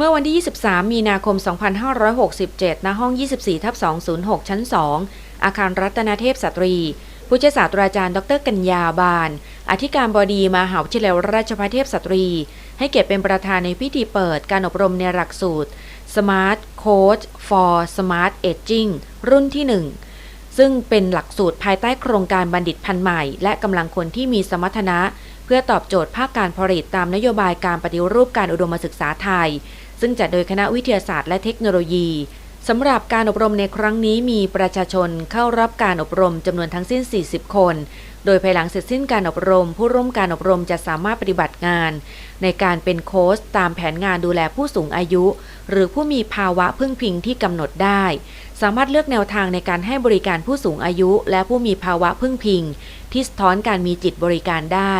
เมื่อวันที่ 23 มีนาคม 2567 ณ ห้อง 24 ทับ 206 ชั้น 2 อาคารรัตนเทพสตรี ผู้ช่วยศาสตราจารย์ ดรกัญญาบานอธิการบดีมหาวิทยาลัยราชภัฏเทพสตรี ให้เกียรติเป็นประธานในพิธีเปิดการอบรมในหลักสูตร Smart Coach for Smart Aging รุ่นที่ 1 ซึ่งเป็นหลักสูตรภายใต้โครงการบัณฑิตพันธุ์ใหม่ และกำลังคนที่มีสมรรถนะ พื่อตอบโจทย์ภาคการผลิตตามนโยบายการปฏิรูปการอุดมศึกษาไทย ซึ่งจัดโดยคณะวิทยาศาสตร์และเทคโนโลยี สำหรับการอบรมในครั้งนี้มีประชาชนเข้ารับการอบรมจำนวนทั้งสิ้น 40 คน โดยภายหลังเสร็จสิ้นการอบรม ผู้ร่วมการอบรมจะสามารถปฏิบัติงาน ในการเป็นโค้ชตามแผนงานดูแลผู้สูงอายุ หรือผู้มีภาวะพึ่งพิงที่กำหนดได้ สามารถเลือกแนวทางในการให้บริการผู้สูงอายุ และผู้มีภาวะพึ่งพิง ที่สะท้อนการมีจิตบริการได้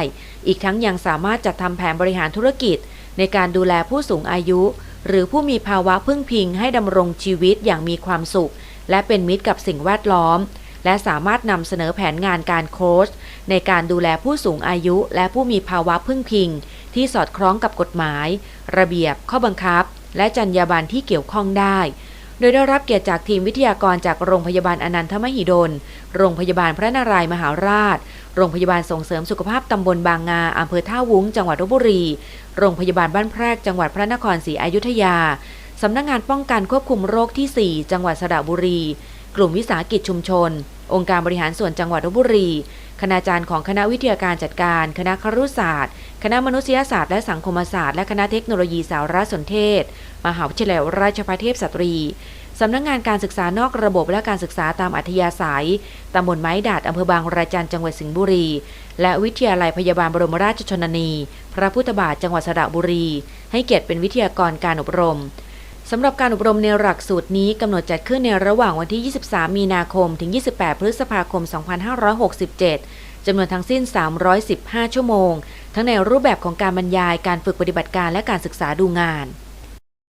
อีกทั้งยังสามารถจัดทำแผนบริหารธุรกิจ ในการดูแลผู้สูงอายุ หรือผู้มีภาวะพึ่งพิงให้ดำรงชีวิตอย่างมีความสุข และเป็นมิตรกับสิ่งแวดล้อม และสามารถนำเสนอแผนงานการโค้ชในการดูแลผู้สูงอายุ และผู้มีภาวะพึ่งพิง ที่สอดคล้องกับกฎหมาย ระเบียบข้อบังคับ และจรรยาบรรณที่เกี่ยวข้องได้ โดยได้รับเกียรติจากทีมวิทยากรจากโรงพยาบาลอนันทมหิดล โรงพยาบาลพระนารายมหาราช โรงพยาบาลส่งเสริมสุขภาพตำบลบางงาอำเภอท่าวุ้ง จังหวัดลบบุรี โรงพยาบาลบ้านแพรก จังหวัดพระนครศรีอยุธยา สำนักงงานป้องกันควบคุมโรคที่ 4 จังหวัดสระบุรี กลุ่มวิสาหกิจชุมชน องค์การบริหารส่วนจังหวัดลบบุรี คณาจารย์ของคณะวิทยาการจัดการ คณะครุศาสตร์ คณะมนุษยศาสตร์และสังคมศาสตร์ และคณะเทคโนโลยีสารสนเทศ มหาวิทยาลัยราชภัฏเทพสตรี สำนักงงานการศึกษานอกระบบและการศึกษาตามอัธยาศัย ตำบลไม้ดาดอำเภอบางระจันจังหวัดสิงห์บุรี และวิทยาลัยพยาบาลบรมราชชนนี พระพุทธบาทจังหวัดสระบุรี ให้เกียรติเป็นวิทยากรการอบรม สำหรับการอบรมในหลักสูตรนี้กำหนดจัดขึ้นในระหว่างวันที่ 23 มีนาคม ถึง 28 พฤษภาคม 2567 จำนวนทั้งสิ้น 315 ชั่วโมง ทั้งในรูปแบบของการบรรยาย การฝึกปฏิบัติการและการศึกษาดูงาน